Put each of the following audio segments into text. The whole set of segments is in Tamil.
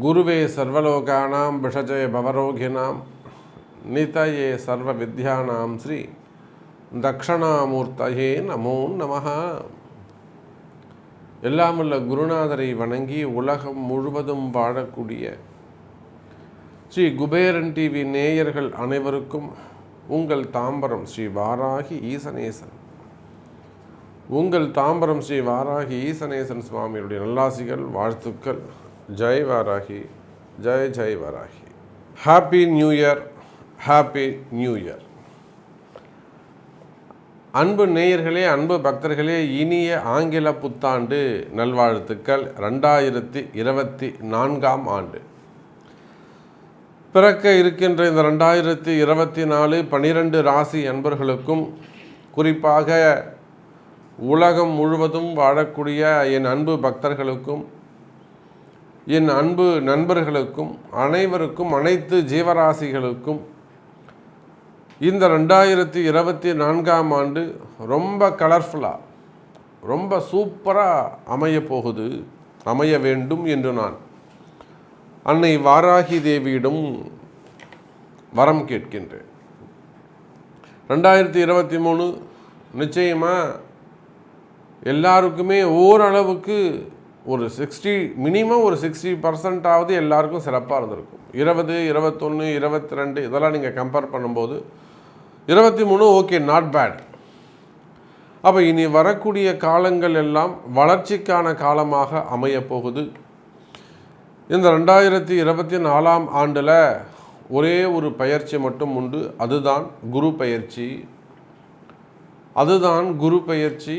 குருவே சர்வலோகானாம் விஷஜய பவரோகிணாம் நிதயே சர்வ வித்யானாம் ஸ்ரீ தக்ஷணாமூர்த்தயே நமோ நமஹ. எல்லாமுள்ள குருநாதரை வணங்கி உலகம் முழுவதும் வாழக்கூடிய ஸ்ரீ குபேரன் டிவி நேயர்கள் அனைவருக்கும் உங்கள் தாம்பரம் ஸ்ரீ வாராகி ஈசனேசன். உங்கள் தாம்பரம் ஸ்ரீ வாராகி ஈசனேசன் சுவாமியுடைய நல்லாசிகள் வாழ்த்துக்கள். ஜெய் வாராகி ஜெய் Jai Varahi. Happy new year happy new year அன்பு நேயர்களே அன்பு பக்தர்களே இனிய ஆங்கில புத்தாண்டு நல்வாழ்த்துக்கள். ரெண்டாயிரத்தி இருபத்தி நான்காம் ஆண்டு. பிறக்க இருக்கின்ற இந்த ரெண்டாயிரத்தி இருபத்தி நாலு பனிரெண்டு ராசி அன்பர்களுக்கும் குறிப்பாக உலகம் முழுவதும் வாழக்கூடிய என் அன்பு பக்தர்களுக்கும் என் அன்பு நண்பர்களுக்கும் அனைவருக்கும் அனைத்து ஜீவராசிகளுக்கும் இந்த ரெண்டாயிரத்தி இருபத்தி நான்காம் ஆண்டு ரொம்ப கலர்ஃபுல்லாக ரொம்ப சூப்பராக அமைய போகுது அமைய வேண்டும் என்று நான் அன்னை வாராகி தேவியிடம் வரம் கேட்கின்றேன். ரெண்டாயிரத்தி இருபத்தி மூணு நிச்சயமாக எல்லாருக்குமே ஓரளவுக்கு ஒரு சிக்ஸ்டி மினிமம் ஒரு சிக்ஸ்டி பர்சன்டாவது எல்லாருக்கும் சிறப்பாக இருந்திருக்கும். இருபது இருபத்தொன்று இருபத்தி ரெண்டு இதெல்லாம் நீங்கள் கம்பேர் பண்ணும்போது இருபத்தி மூணு ஓகே நாட் பேட் அப்போ இனி வரக்கூடிய காலங்கள் எல்லாம் வளர்ச்சிக்கான காலமாக அமையப்போகுது. இந்த ரெண்டாயிரத்தி இருபத்தி நாலாம் ஆண்டில் ஒரே ஒரு பயிற்சி மட்டும் உண்டு. அதுதான் குரு பயிற்சி. அதுதான் குரு பயிற்சி.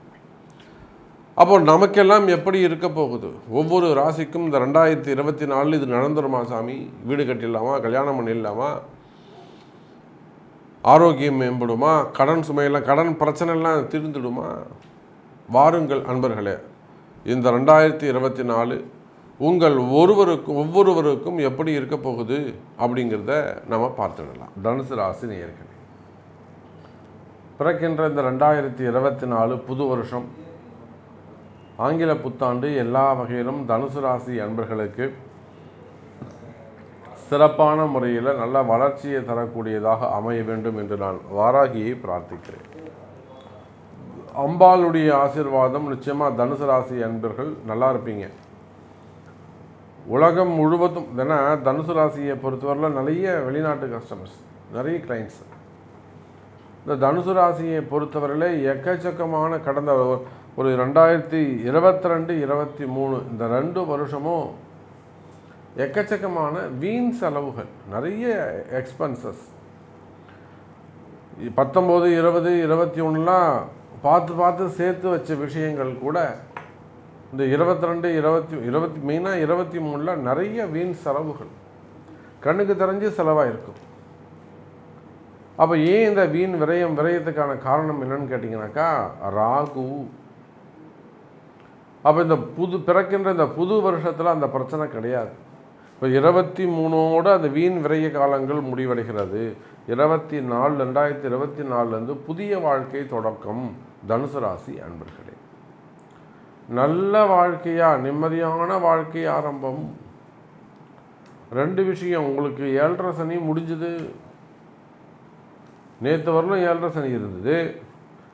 அப்போ நமக்கெல்லாம் எப்படி இருக்க போகுது? ஒவ்வொரு ராசிக்கும் இந்த ரெண்டாயிரத்தி இருபத்தி நாலு இது நடந்துருமா சாமி? வீடு கட்டிடலாமா? கல்யாணம் பண்ணிடலாமா? ஆரோக்கியம் மேம்படுமா? கடன் சுமையெல்லாம் கடன் பிரச்சனைலாம் தீர்ந்துடுமா? வாருங்கள் அன்பர்களே இந்த ரெண்டாயிரத்தி இருபத்தி நாலு உங்கள் ஒருவருக்கும் ஒவ்வொருவருக்கும் எப்படி இருக்க போகுது அப்படிங்கிறத நம்ம பார்த்துடலாம். தனுசு ராசி நேயர்களே பிறக்கின்ற இந்த ரெண்டாயிரத்தி இருபத்தி நாலு புது வருஷம் ஆங்கில புத்தாண்டு எல்லா வகையிலும் தனுசு ராசி அன்பர்களுக்கு சிறப்பான முறையில் நல்ல வளர்ச்சியை தரக்கூடியதாக அமைய வேண்டும் என்று நான் வாராகியை பிரார்த்திக்கிறேன். அம்பாளுடைய ஆசிர்வாதம் நிச்சயமாக தனுசு ராசி அன்பர்கள் நல்லா இருப்பீங்க. உலகம் முழுவதும் ஏன்னா தனுசு ராசியை பொறுத்தவரையில் நிறைய வெளிநாட்டு கஸ்டமர்ஸ் நிறைய கிளைண்ட்ஸ் இந்த தனுசு ராசியை பொறுத்தவரையில் எக்கச்சக்கமான கடந்த ஒரு- ரெண்டாயிரத்தி இருபத்தி ரெண்டு இருபத்தி மூணு இந்த ரெண்டு வருஷமும் எக்கச்சக்கமான வீண் செலவுகள் நிறைய எக்ஸ்பென்சஸ் பத்தொம்போது இருபது இருபத்தி ஒன்றுலாம் பார்த்து பார்த்து சேர்த்து வச்ச விஷயங்கள் கூட இந்த இருபத்தி ரெண்டு இருபத்தி இருபத்தி மெயினாக இருபத்தி மூணில் நிறைய வீண் செலவுகள். கண்ணுக்கு தெரிஞ்சு செலவாயிருக்கும். அப்போ ஏன் இந்த வீண் விரயம் விரயத்துக்கான காரணம் என்னன்னு கேட்டிங்கனாக்கா ராகு. அப்போ இந்த புது பிறக்கின்ற இந்த புது வருஷத்தில் அந்த பிரச்சனை கிடையாது. இப்போ இருபத்தி மூணோடு அந்த வீண் விரைய காலங்கள் முடிவடைகிறது. இருபத்தி நாலு ரெண்டாயிரத்தி இருபத்தி நாலுலேருந்து புதிய வாழ்க்கை தொடக்கம் தனுசு ராசி அன்பர்களே. நல்ல வாழ்க்கையாக நிம்மதியான வாழ்க்கை ஆரம்பம். ரெண்டு விஷயம் உங்களுக்கு ஏழரை சனி முடிஞ்சுது. நேற்று வரலும் ஏழரை சனி இருந்தது.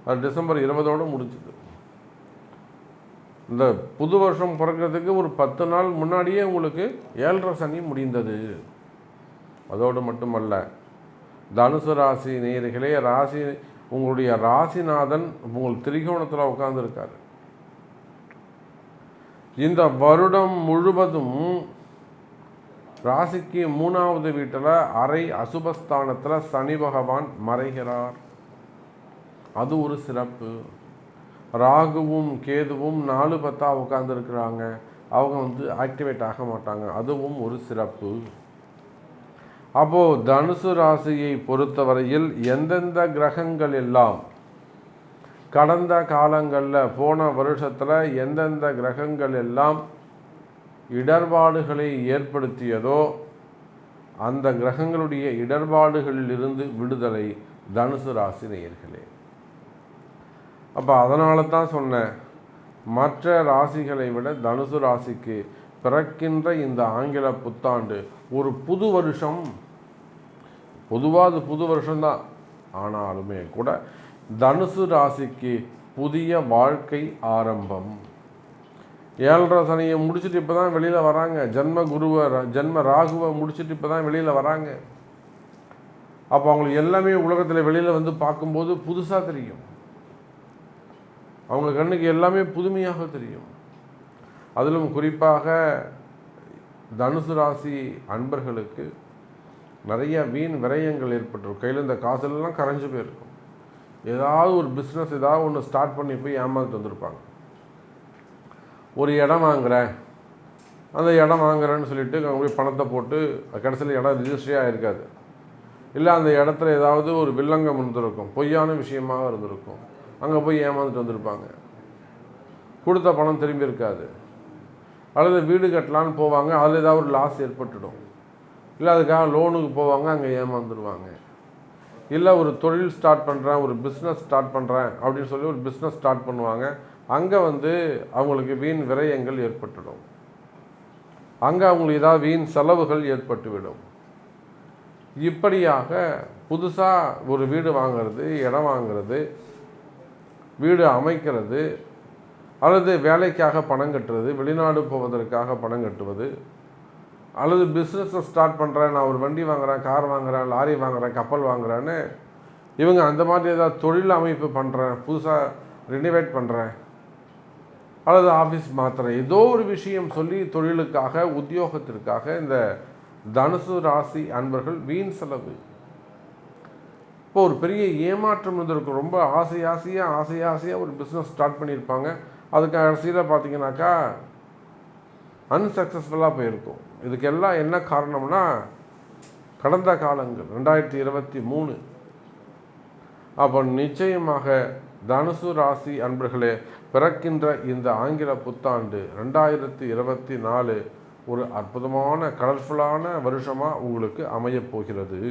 அது டிசம்பர் இருபதோடு முடிஞ்சுது. இந்த புது வருஷம் பிறக்கிறதுக்கு ஒரு பத்து நாள் முன்னாடியே உங்களுக்கு ஏழரை சனி முடிந்தது. அதோடு மட்டுமல்ல தனுசு ராசி நேர்களே ராசி உங்களுடைய ராசிநாதன் உங்கள் திரிகோணத்தில் உட்காந்துருக்கார் இந்த வருடம் முழுவதும் ராசிக்கு மூணாவது வீட்டில் அரை அசுபஸ்தானத்தில் சனி பகவான் மறைகிறார். அது ஒரு சிறப்பு. ராகுவும் கேதுவும் நாலு பத்தா உட்காந்துருக்குறாங்க அவங்க வந்து ஆக்டிவேட் ஆக மாட்டாங்க. அதுவும் ஒரு சிறப்பு. அப்போது தனுசு ராசியை பொறுத்தவரையில் எந்தெந்த கிரகங்கள் எல்லாம் கடந்த காலங்களில் போன வருஷத்தில் எந்தெந்த கிரகங்கள் எல்லாம் இடர்பாடுகளை ஏற்படுத்தியதோ அந்த கிரகங்களுடைய இடர்பாடுகளில் இருந்து விடுதலை தனுசு ராசி நேயர்களே. அப்போ அதனால தான் சொன்னேன் மற்ற ராசிகளை விட தனுசு ராசிக்கு பிறக்கின்ற இந்த ஆங்கில புத்தாண்டு ஒரு புது வருஷம். பொதுவாக அது புது வருஷம்தான். ஆனாலுமே கூட தனுசு ராசிக்கு புதிய வாழ்க்கை ஆரம்பம். ஏழரை சனியை முடிச்சுட்டு இப்போ தான் வெளியில் வராங்க. ஜென்ம குருவை ஜென்ம ராகுவை முடிச்சுட்டு இப்போ தான் வெளியில் வராங்க. அப்போ அவங்களுக்கு எல்லாமே உலகத்தில் வெளியில் வந்து பார்க்கும்போது புதுசாக தெரியும். அவங்க கண்ணுக்கு எல்லாமே புதுமையாக தெரியும். அதிலும் குறிப்பாக தனுசு ராசி அன்பர்களுக்கு நிறைய வீண் விரயங்கள் ஏற்பட்டிருக்கும். கையில் இந்த காசுலாம் கரைஞ்சு போயிருக்கும். ஏதாவது ஒரு பிஸ்னஸ் ஏதாவது ஒன்று ஸ்டார்ட் பண்ணி போய் ஏமாந்து வந்திருப்பாங்க. ஒரு இடம் வாங்குகிறேன் அந்த இடம் வாங்குறேன்னு சொல்லிட்டு அங்கே போய் பணத்தை போட்டு கடைசியில் இடம் ரிஜிஸ்ட்ரே இருக்காது. இல்லை அந்த இடத்துல ஏதாவது ஒரு வில்லங்கம் இருந்திருக்கும். பொய்யான விஷயமாக இருந்திருக்கும். அங்கே போய் ஏமாந்துட்டு வந்திருப்பாங்க. கொடுத்த பணம் திரும்பி இருக்காது. அல்லது வீடு கட்டலான்னு போவாங்க அதில் ஏதாவது ஒரு லாஸ் ஏற்பட்டுடும். இல்லை அதுக்காக லோனுக்கு போவாங்க அங்கே ஏமாந்துருவாங்க. இல்லை ஒரு தொழில் ஸ்டார்ட் பண்ணுறேன் ஒரு பிஸ்னஸ் ஸ்டார்ட் பண்ணுறேன் அப்படின்னு சொல்லி ஒரு பிஸ்னஸ் ஸ்டார்ட் பண்ணுவாங்க. அங்கே வந்து அவங்களுக்கு வீண் விரயங்கள் ஏற்பட்டுடும். அங்கே அவங்களுக்கு ஏதாவது வீண் செலவுகள் ஏற்பட்டுவிடும். இப்படியாக புதுசாக ஒரு வீடு வாங்கிறது இடம் வாங்கிறது வீடு அமைக்கிறது அல்லது வேலைக்காக பணம் கட்டுறது வெளிநாடு போவதற்காக பணம் கட்டுவது அல்லது பிஸ்னஸை ஸ்டார்ட் பண்ணுறேன் நான் ஒரு வண்டி வாங்குகிறேன் கார் வாங்குகிறேன் லாரி வாங்குகிறேன் கப்பல் வாங்குறேன்னு இவங்க அந்த மாதிரி ஏதாவது தொழில் அமைப்பு பண்ணுறேன் புதுசாக ரினிவேட் பண்ணுறேன் அல்லது ஆஃபீஸ் மாத்திரம் ஏதோ ஒரு விஷயம் சொல்லி தொழிலுக்காக உத்தியோகத்திற்காக இந்த தனுசு ராசி அன்பர்கள் வீண் செலவு. இப்போ ஒரு பெரிய ஏமாற்றம் இருந்திருக்கும் ரொம்ப ஆசை ஆசையாக ஆசை ஆசையாக ஒரு பிஸ்னஸ் ஸ்டார்ட் பண்ணியிருப்பாங்க. அதுக்கு கடைசியில் பார்த்தீங்கன்னாக்கா அன்சக்ஸஸ்ஃபுல்லாக போயிருக்கும். இதுக்கெல்லாம் என்ன காரணம்னா கடந்த காலங்கள் ரெண்டாயிரத்தி இருபத்தி மூணு. அப்போ நிச்சயமாக தனுசு ராசி அன்பர்களே பிறக்கின்ற இந்த ஆங்கில புத்தாண்டு ரெண்டாயிரத்தி இருபத்தி நாலு ஒரு அற்புதமான கலர்ஃபுல்லான வருஷமாக உங்களுக்கு அமையப் போகிறது.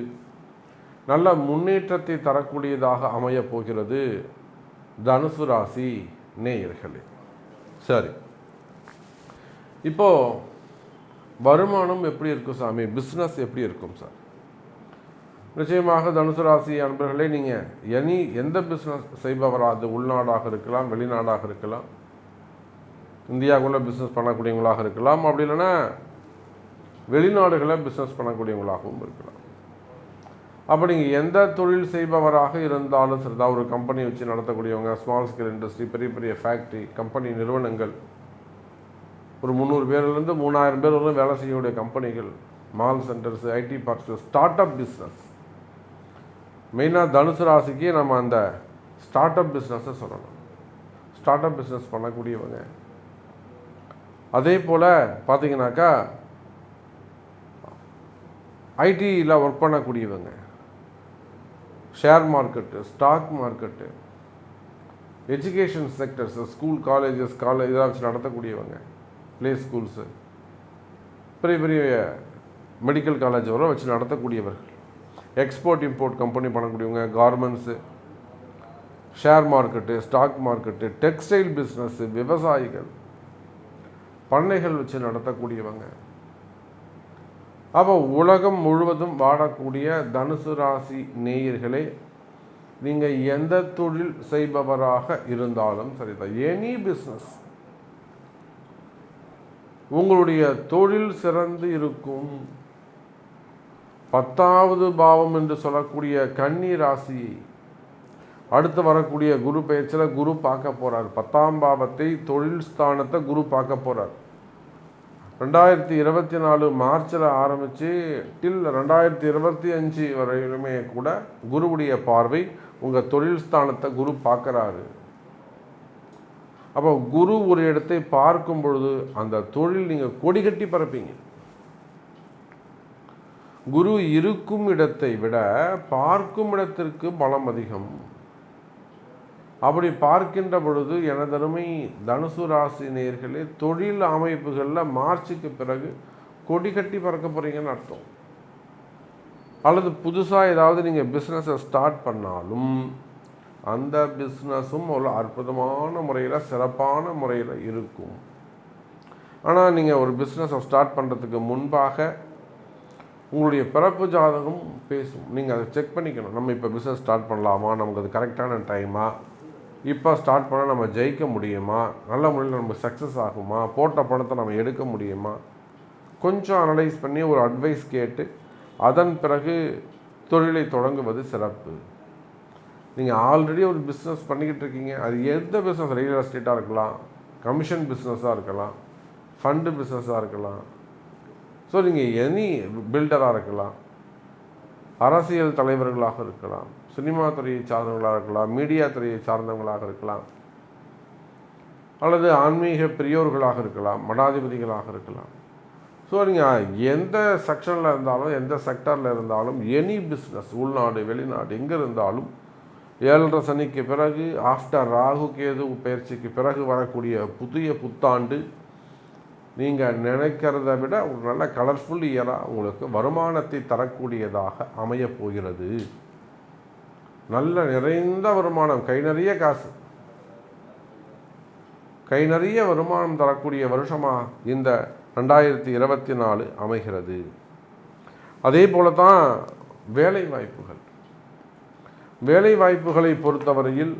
நல்ல முன்னேற்றத்தை தரக்கூடியதாக அமையப் போகிறது தனுசு ராசி நேயர்களே. சரி. இப்போது வருமானம் எப்படி இருக்கும் சாமி? பிஸ்னஸ் எப்படி இருக்கும் சார்? நிச்சயமாக தனுசு ராசி அன்பர்களே நீங்கள் எனி எந்த பிஸ்னஸ் செய்பவராக அது உள்நாடாக இருக்கலாம் வெளிநாடாக இருக்கலாம். இந்தியாவுக்குள்ளே பிஸ்னஸ் பண்ணக்கூடியவங்களாக இருக்கலாம். அப்படி இல்லைன்னா வெளிநாடுகளில் பிஸ்னஸ் பண்ணக்கூடியவங்களாகவும் இருக்கலாம். அப்போ நீங்கள் எந்த தொழில் செய்பவராக இருந்தாலும் சரிதான் ஒரு கம்பெனி வச்சு நடத்தக்கூடியவங்க ஸ்மால் ஸ்கேல் இண்டஸ்ட்ரி பெரிய பெரிய ஃபேக்ட்ரி கம்பெனி நிறுவனங்கள். ஒரு முந்நூறு பேர்லேருந்து மூணாயிரம் பேர் வரலும் வேலை செய்யக்கூடிய கம்பெனிகள் mall centres IT parks start up business மெயினாக தனுசு ராசிக்கு நம்ம அந்த ஸ்டார்ட் அப் பிஸ்னஸை சொல்லணும். ஸ்டார்ட் அப் பிஸ்னஸ் பண்ணக்கூடியவங்க. அதே போல் பார்த்தீங்கன்னாக்கா ஐடியில் ஒர்க் பண்ணக்கூடியவங்க. Share market stock market education sectors school colleges college இதெல்லாம் வச்சு நடத்தக்கூடியவங்க ப்ளே ஸ்கூல்ஸு பெரிய பெரிய மெடிக்கல் காலேஜ் வரை வச்சு நடத்தக்கூடியவர்கள். எக்ஸ்போர்ட் இம்போர்ட் கம்பெனி பண்ணக்கூடியவங்க garments share market stock market textile business விவசாயிகள் பண்ணைகள் வச்சு நடத்தக்கூடியவங்க. அப்போ உலகம் முழுவதும் வாழக்கூடிய தனுசு ராசி நேயர்களே நீங்கள் எந்த தொழில் செய்பவராக இருந்தாலும் சரிதான். எனி பிஸ்னஸ் உங்களுடைய தொழில் சிறந்து இருக்கும். பத்தாவது பாவம் என்று சொல்லக்கூடிய கன்னி ராசியை அடுத்து வரக்கூடிய குரு பெயர்ச்சியில் குரு பார்க்க போகிறார் பத்தாம் பாவத்தை தொழில் ஸ்தானத்தை குரு பார்க்க போகிறார் ரெண்டாயிரத்தி இருபத்தி நாலு மார்ச்சில் ஆரம்பித்து டில் ரெண்டாயிரத்தி இருபத்தி அஞ்சு வரையிலுமே கூட குருவுடைய பார்வை உங்கள் தொழில் ஸ்தானத்தை குரு பார்க்குறாரு. அப்போ குரு ஒரு இடத்தை பார்க்கும் பொழுது அந்த தொழில் நீங்கள் கொடி கட்டி பரப்பீங்க குரு இருக்கும் இடத்தை விட பார்க்கும் இடத்திற்கு பலம் அதிகம். அப்படி பார்க்கின்ற பொழுது எனதருமை தனுசு ராசி நேர்களே தொழில் அமைப்புகளில் மார்ச்சுக்கு பிறகு கொடி கட்டி பறக்க போகிறீங்கன்னு அர்த்தம். அல்லது புதுசாக ஏதாவது நீங்கள் பிஸ்னஸை ஸ்டார்ட் பண்ணாலும் அந்த பிஸ்னஸும் ஒரு அற்புதமான முறையில் சிறப்பான முறையில் இருக்கும். ஆனால் நீங்கள் ஒரு பிஸ்னஸை ஸ்டார்ட் பண்ணுறதுக்கு முன்பாக உங்களுடைய பிறப்பு ஜாதகம் பேசும். நீங்கள் அதை செக் பண்ணிக்கணும். நம்ம இப்போ பிஸ்னஸ் ஸ்டார்ட் பண்ணலாமா? நமக்கு அது கரெக்டான டைமாக இப்போ ஸ்டார்ட் பண்ணால் நம்ம ஜெயிக்க முடியுமா? நல்ல முறையில் நம்ம சக்ஸஸ் ஆகுமா? போட்ட பணத்தை நம்ம எடுக்க முடியுமா? கொஞ்சம் அனலைஸ் பண்ணி ஒரு அட்வைஸ் கேட்டு அதன் பிறகு தொழிலை தொடங்குவது சிறப்பு. நீங்கள் ஆல்ரெடி ஒரு பிஸ்னஸ் பண்ணிக்கிட்டு இருக்கீங்க. அது எந்த பிஸ்னஸ் ரியல் எஸ்டேட்டாக இருக்கலாம். கமிஷன் பிஸ்னஸாக இருக்கலாம். ஃபண்டு பிஸ்னஸாக இருக்கலாம். ஸோ நீங்கள் எனி பில்டராக இருக்கலாம். அரசியல் தலைவர்களாக இருக்கலாம். சினிமா துறையை சார்ந்தவங்களாக இருக்கலாம் மீடியா துறையை சார்ந்தவங்களாக இருக்கலாம் அல்லது ஆன்மீக பெரியோர்களாக இருக்கலாம் மடாதிபதிகளாக இருக்கலாம். ஸோ நீங்கள் எந்த செக்ஷனில் இருந்தாலும் எந்த செக்டரில் இருந்தாலும் எனி பிஸ்னஸ் உள்நாடு வெளிநாடு எங்கே இருந்தாலும் ஏழரை சனிக்கு பிறகு ஆஃப்டர் ராகு கேது பயிற்சிக்கு பிறகு வரக்கூடிய புதிய புத்தாண்டு நீங்கள் நினைக்கிறத விட ஒரு நல்ல கலர்ஃபுல் இயராக உங்களுக்கு வருமானத்தை தரக்கூடியதாக அமையப் போகிறது. நல்ல நிறைந்த வருமானம். கை நிறைய காசு. கை நிறைய வருமானம் தரக்கூடிய வருஷமாக இந்த ரெண்டாயிரத்தி இருபத்தி நாலு அமைகிறது. அதே போல தான் வேலை வாய்ப்புகள் வேலை வாய்ப்புகளை பொறுத்தவரையில்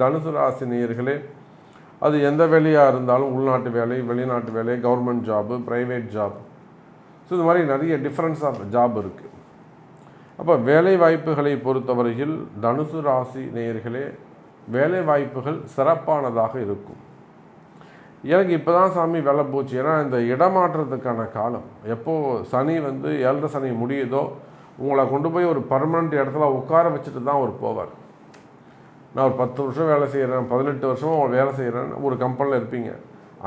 தனுசு ராசி நேயர்களே அது எந்த வேலையாக இருந்தாலும் உள்நாட்டு வேலை வெளிநாட்டு வேலை government job private job. So இது மாதிரி நிறைய டிஃப்ரென்ஸ் ஆஃப் ஜாப் இருக்குது அப்போ வேலை வாய்ப்புகளை பொறுத்தவரையில் தனுசு ராசி நேயர்களே வேலை வாய்ப்புகள் சிறப்பானதாக இருக்கும். எனக்கு இப்போ தான் சாமி வேலை போச்சு. ஏன்னா இந்த இடமாற்றத்துக்கான காலம். எப்போது சனி வந்து ஏழரை சனி முடியுதோ உங்களை கொண்டு போய் ஒரு பர்மனெண்ட் இடத்துல உட்கார வச்சுட்டு தான் அவர் போவார். நான் ஒரு பத்து வருஷம் வேலை செய்கிறேன் பதினெட்டு வருஷமாக வேலை செய்கிறேன் ஒரு கம்பெனியில் இருப்பீங்க.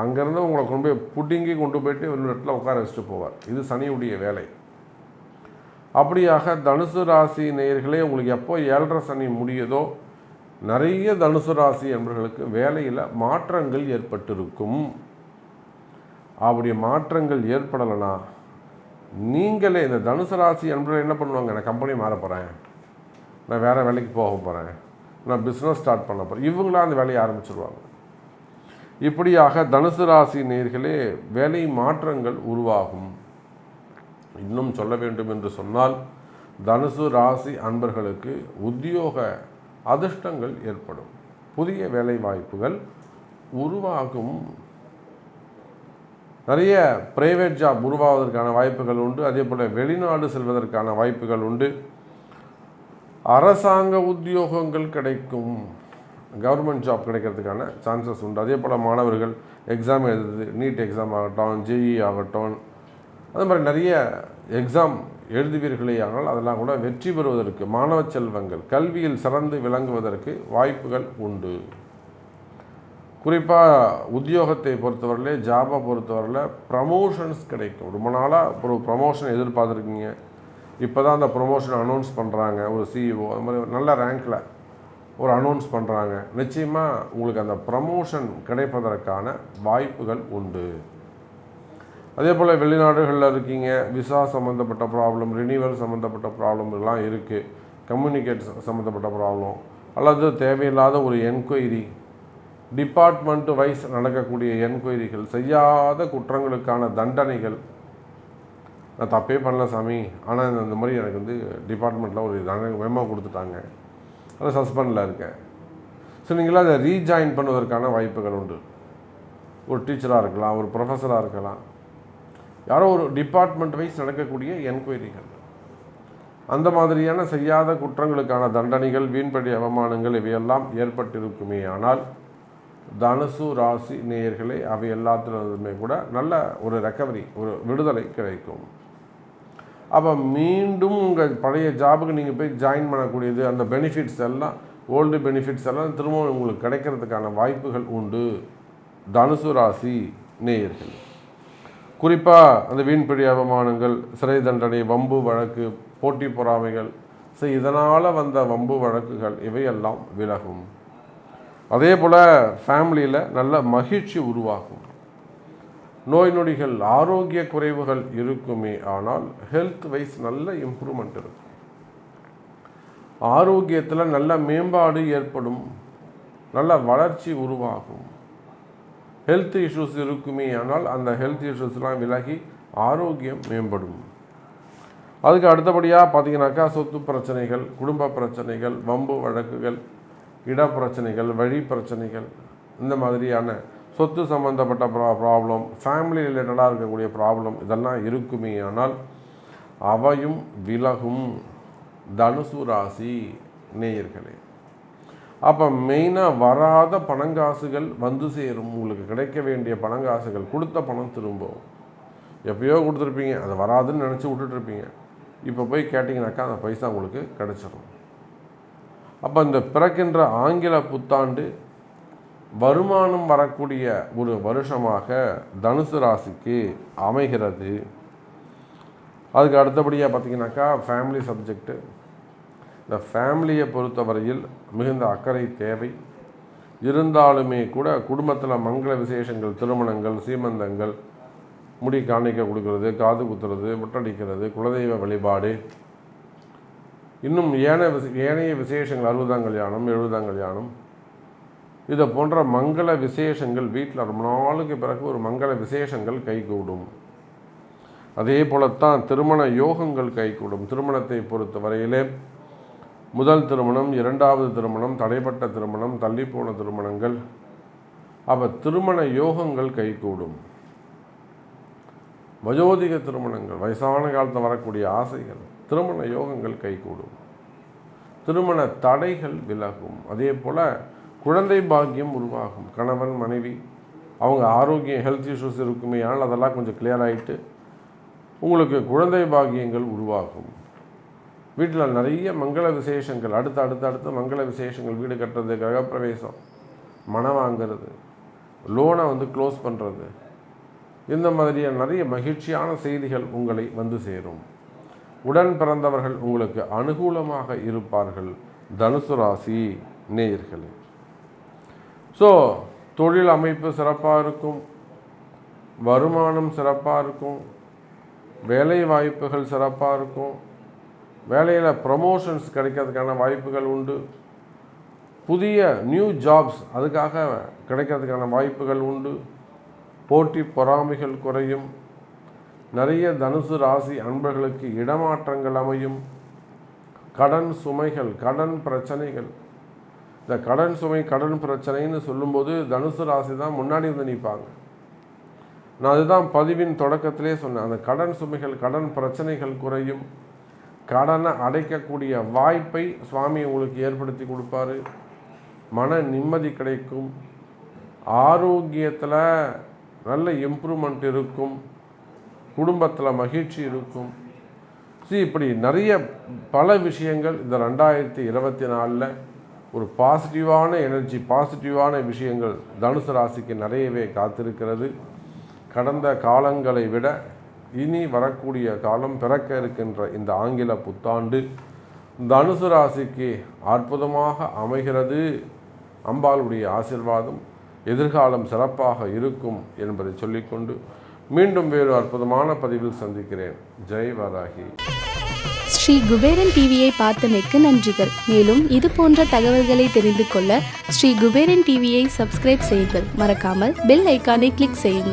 அங்கேருந்து உங்களை கொண்டு போய் புட்டிங்கி கொண்டு போயிட்டு ஒரு இடத்துல உட்கார வச்சுட்டு போவார். இது சனியுடைய வேலை. அப்படியாக தனுசு ராசி நேயர்களே உங்களுக்கு எப்போ ஏழரை சனி முடியுதோ நிறைய தனுசு ராசி என்பவர்களுக்கு வேலையில் மாற்றங்கள் ஏற்பட்டிருக்கும். அப்படி மாற்றங்கள் ஏற்படலைனா நீங்களே இந்த தனுசு ராசி என்பவர்கள் என்ன பண்ணுவாங்க? நான் கம்பெனி மாற போகிறேன் நான் வேறு வேலைக்கு போக போகிறேன் நான் பிஸ்னஸ் ஸ்டார்ட் பண்ண போகிறேன் இவங்களாம் அந்த வேலையை ஆரம்பிச்சிருவாங்க. இப்படியாக தனுசு ராசி நேர்களே வேலை மாற்றங்கள் உருவாகும். இன்னும் சொல்ல வேண்டும் என்று சொன்னால் தனுசு ராசி அன்பர்களுக்கு உத்தியோக அதிர்ஷ்டங்கள் ஏற்படும். புதிய வேலை வாய்ப்புகள் உருவாகும். நிறைய பிரைவேட் ஜாப் உருவாவதற்கான வாய்ப்புகள் உண்டு. அதே போல் வெளிநாடு செல்வதற்கான வாய்ப்புகள் உண்டு. அரசாங்க உத்தியோகங்கள் கிடைக்கும். கவர்மெண்ட் ஜாப் கிடைக்கிறதுக்கான சான்சஸ் உண்டு. அதே போல் மாணவர்கள் எக்ஸாம் எழுதுறது நீட் எக்ஸாம் ஆகட்டும் ஜேஇ ஆகட்டும் அது மாதிரி நிறைய எக்ஸாம் எழுதுவீர்களே ஆனால் அதெல்லாம் கூட வெற்றி பெறுவதற்கு மாணவ செல்வங்கள் கல்வியில் சிறந்து விளங்குவதற்கு வாய்ப்புகள் உண்டு. குறிப்பாக உத்தியோகத்தை பொறுத்தவரையிலே ஜாபை பொறுத்தவரையில் ப்ரமோஷன்ஸ் கிடைக்கும். ரொம்ப நாளாக ஒரு ப்ரமோஷன் எதிர்பார்த்துருக்கீங்க. இப்போ தான் அந்த ப்ரொமோஷன் அனௌன்ஸ் பண்ணுறாங்க ஒரு சிஇஓ அது மாதிரி நல்ல ரேங்க்கில் ஒரு அனௌன்ஸ் பண்ணுறாங்க நிச்சயமாக உங்களுக்கு அந்த ப்ரமோஷன் கிடைப்பதற்கான வாய்ப்புகள் உண்டு. அதே போல் வெளிநாடுகளில் இருக்கீங்க விசா சம்மந்தப்பட்ட ப்ராப்ளம் ரினியூவல் சம்மந்தப்பட்ட ப்ராப்ளம் எல்லாம் இருக்குது கம்யூனிகேட் சம்மந்தப்பட்ட ப்ராப்ளம் அல்லது தேவையில்லாத ஒரு என்கொயரி டிபார்ட்மெண்ட் வைஸ் நடக்கக்கூடிய என்கொயரிகள் செய்யாத குற்றங்களுக்கான தண்டனைகள். நான் தப்பே பண்ணல சாமி. ஆனால் இந்த- மாதிரி எனக்கு வந்து டிபார்ட்மெண்ட்டில் ஒரு தண்டனை மெமோ கொடுத்துட்டாங்க. ஆனால் சஸ்பெண்டில் இருக்கேன். ஸோ நீங்களாம் அதை ரீஜாயின் பண்ணுவதற்கான வாய்ப்புகள் உண்டு. ஒரு டீச்சராக இருக்கலாம் ஒரு ப்ரொஃபஸராக இருக்கலாம். யாரோ ஒரு டிபார்ட்மெண்ட் வைஸ் நடக்கக்கூடிய என்கொயரிகள். அந்த மாதிரியான செய்யாத குற்றங்களுக்கான தண்டனைகள் வீண்படி அவமானங்கள் இவையெல்லாம் ஏற்பட்டிருக்குமே. ஆனால் தனுசு ராசி நேயர்களே அவை எல்லாத்துலேயுமே கூட நல்ல ஒரு ரெக்கவரி ஒரு விடுதலை கிடைக்கும். அப்போ மீண்டும் உங்கள் பழைய ஜாபுக்கு நீங்கள் போய் ஜாயின் பண்ணக்கூடியது அந்த பெனிஃபிட்ஸ் எல்லாம் ஓல்டு பெனிஃபிட்ஸ் எல்லாம் திரும்பவும் உங்களுக்கு கிடைக்கிறதுக்கான வாய்ப்புகள் உண்டு. தனுசு ராசி நேயர்கள். குறிப்பாக அந்த வீண்பிடி அவமானங்கள் சிறை தண்டனை வம்பு வழக்கு போட்டி பொறாமைகள் ஸோ இதனால் வந்த வம்பு வழக்குகள் இவையெல்லாம் விலகும். அதே போல் ஃபேமிலியில் நல்ல மகிழ்ச்சி உருவாகும். நோய் நொடிகள் ஆரோக்கிய குறைவுகள் இருக்குமே ஆனால் ஹெல்த் வைஸ் நல்ல இம்ப்ரூவ்மெண்ட் இருக்கும். ஆரோக்கியத்தில் நல்ல மேம்பாடு ஏற்படும். நல்ல வளர்ச்சி உருவாகும். ஹெல்த் இஷ்யூஸ் இருக்குமே ஆனால் அந்த ஹெல்த் இஷ்யூஸ்லாம் விலகி ஆரோக்கியம் மேம்படும். அதுக்கு அடுத்தபடியாக பார்த்தீங்கன்னாக்கா சொத்து பிரச்சனைகள் குடும்ப பிரச்சனைகள் வம்பு வழக்குகள் இட பிரச்சனைகள் வழி பிரச்சனைகள் இந்த மாதிரியான சொத்து சம்மந்தப்பட்ட ப்ரா ப்ராப்ளம் ஃபேமிலி ரிலேட்டடாக இருக்கக்கூடிய ப்ராப்ளம் இதெல்லாம் இருக்குமே ஆனால் அவையும் விலகும். தனுசு ராசி நேயர்களே. அப்போ மெயினாக வராத பணங்காசுகள் வந்து சேரும். உங்களுக்கு கிடைக்க வேண்டிய பணங்காசுகள் கொடுத்த பணம் திரும்பும். எப்பயோ கொடுத்துருப்பீங்க அது வராதுன்னு நினச்சி விட்டுட்ருப்பீங்க இப்போ போய் கேட்டிங்கனாக்கா அந்த பைசா உங்களுக்கு கிடைச்சிரும். அப்போ இந்த பிறக்கின்ற ஆங்கில புத்தாண்டு வருமானம் வரக்கூடிய ஒரு வருஷமாக தனுசு ராசிக்கு அமைகிறது. அதுக்கு அடுத்தபடியாக பார்த்தீங்கன்னாக்கா ஃபேமிலி சப்ஜெக்ட்டு இந்த ஃபேமிலியை பொறுத்தவரையில் மிகுந்த அக்கறை தேவை. இருந்தாலுமே கூட குடும்பத்தில் மங்கள விசேஷங்கள் திருமணங்கள் சீமந்தங்கள் முடி காணிக்க கொடுக்கறது காது குத்துறது முட்டடிக்கிறது குலதெய்வ வழிபாடு. இன்னும் ஏனைய விசே ஏனைய விசேஷங்கள் அறுபதாம் கல்யாணம் எழுபதாம் கல்யாணம். இதை போன்ற மங்கள விசேஷங்கள் வீட்டில் ரொம்ப நாளுக்கு பிறகு ஒரு மங்கள விசேஷங்கள் கைகூடும். அதே போலத்தான் திருமண யோகங்கள் கைகூடும். திருமணத்தை பொறுத்த வரையிலே முதல் திருமணம் இரண்டாவது திருமணம் தடைப்பட்ட திருமணம் தள்ளிப்போன திருமணங்கள். அப்போ திருமண யோகங்கள் கைகூடும். வயோதிக திருமணங்கள் வயசான காலத்தில் வரக்கூடிய ஆசைகள் திருமண யோகங்கள் கைகூடும். திருமண தடைகள் விலகும். அதே போல் குழந்தை பாக்கியம் உருவாகும். கணவன் மனைவி அவங்க ஆரோக்கியம் ஹெல்த் இஷ்யூஸ் இருக்குமே ஆனால் அதெல்லாம் கொஞ்சம் கிளியர் ஆகிட்டு உங்களுக்கு குழந்தை பாக்கியங்கள் உருவாகும். வீட்டில் நிறைய மங்கள விசேஷங்கள் அடுத்து அடுத்து அடுத்து மங்கள விசேஷங்கள் வீடு கட்டுறது கிரகப்பிரவேசம் மனம் வாங்கிறது லோனை வந்து க்ளோஸ் பண்ணுறது இந்த மாதிரியான நிறைய மகிழ்ச்சியான செய்திகள் உங்களை வந்து சேரும். உடன் பிறந்தவர்கள் உங்களுக்கு அனுகூலமாக இருப்பார்கள். தனுசு ராசி நேயர்களே. ஸோ தொழில் அமைப்பு சிறப்பாக இருக்கும். வருமானம் சிறப்பாக இருக்கும். வேலை வாய்ப்புகள் சிறப்பாக இருக்கும். வேலையில் ப்ரமோஷன்ஸ் கிடைக்கிறதுக்கான வாய்ப்புகள் உண்டு. புதிய நியூ ஜாப்ஸ் அதுக்காக கிடைக்கிறதுக்கான வாய்ப்புகள் உண்டு. போட்டி பொறாமைகள் குறையும். நிறைய தனுசு ராசி அன்பர்களுக்கு இடமாற்றங்கள் அமையும். கடன் சுமைகள் கடன் பிரச்சனைகள். இந்த கடன் சுமை கடன் பிரச்சனைன்னு சொல்லும்போது தனுசு ராசி தான் முன்னாடி வந்து நிற்பாங்க நான் அதுதான் பதிவின் தொடக்கத்திலே சொன்னேன். அந்த கடன் சுமைகள் கடன் பிரச்சனைகள் குறையும். கடனை அடைக்கக்கூடிய வாய்ப்பை சுவாமி உங்களுக்கு ஏற்படுத்தி கொடுப்பாரு. மன நிம்மதி கிடைக்கும். ஆரோக்கியத்தில் நல்ல இம்ப்ரூவ்மெண்ட் இருக்கும். குடும்பத்தில் மகிழ்ச்சி இருக்கும். ஸோ இப்படி நிறைய பல விஷயங்கள் இந்த ரெண்டாயிரத்தி இருபத்தி நாலில் ஒரு பாசிட்டிவான எனர்ஜி பாசிட்டிவான விஷயங்கள் தனுசு ராசிக்கு நிறையவே காத்திருக்கிறது. கடந்த காலங்களை விட இனி வரக்கூடிய காலம் பிறக்க இருக்கின்ற இந்த ஆங்கில புத்தாண்டு தனுசு ராசிக்கு அற்புதமாக அமைகிறது. அம்பாளுடைய ஆசிர்வாதம் எதிர்காலம் சிறப்பாக இருக்கும் என்பதை சொல்லிக்கொண்டு மீண்டும் வேறு அற்புதமான பதிவில் சந்திக்கிறேன். ஜெய் வராகி. ஸ்ரீ குபேரன் டிவியை பார்த்தமைக்கு நன்றிகள். மேலும் இது போன்ற தகவல்களை தெரிந்து கொள்ள ஸ்ரீ குபேரன் டிவியை சப்ஸ்கிரைப் செய்யுங்கள். மறக்காமல் பெல் ஐக்கானை கிளிக் செய்யுங்கள்.